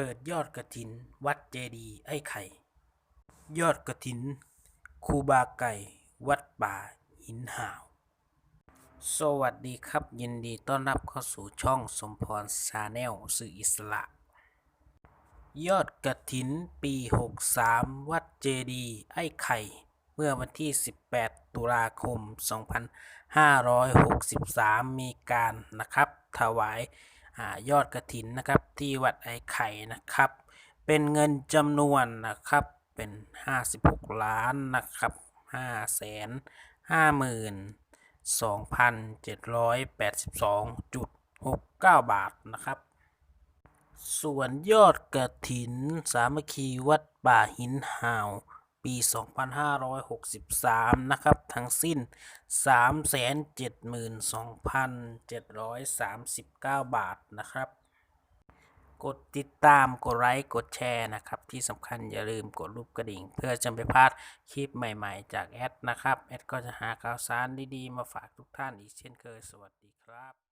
เปิดยอดกระถิน วัดเจดีย์ไอ้ไข่ ยอดกระถินครูบาไก่ วัดป่าหินหาว สวัสดีครับ ยินดีต้อนรับเข้าสู่ช่องสมพรชาแนลสื่ออิสระ ยอดกระถินปี 63 วัดเจดีย์ไอ้ไข่ เมื่อวันที่ 18 ตุลาคม 2563 มีการนะครับถวาย ยอดกระถินนะครับที่วัดไอ้ไข่นะครับ เป็นเงินจำนวนนะครับเป็น 56 ล้านนะครับ5แสน5หมื่น2,782.69 บาทนะครับ ส่วนยอดกระถินสามัคคีวัดป่าหินหาว ปี 2563 นะครับ ทั้งสิ้น 372,739 บาทนะครับ กดติดตามกดไลค์กดแชร์นะครับ ที่สำคัญอย่าลืมกดรูปกระดิ่ง เพื่อจะไม่พลาดคลิปใหม่ๆ จากแอดนะครับ แอดก็จะหาข่าวสารดีๆ มาฝากทุกท่านอีกเช่นเคย สวัสดีครับ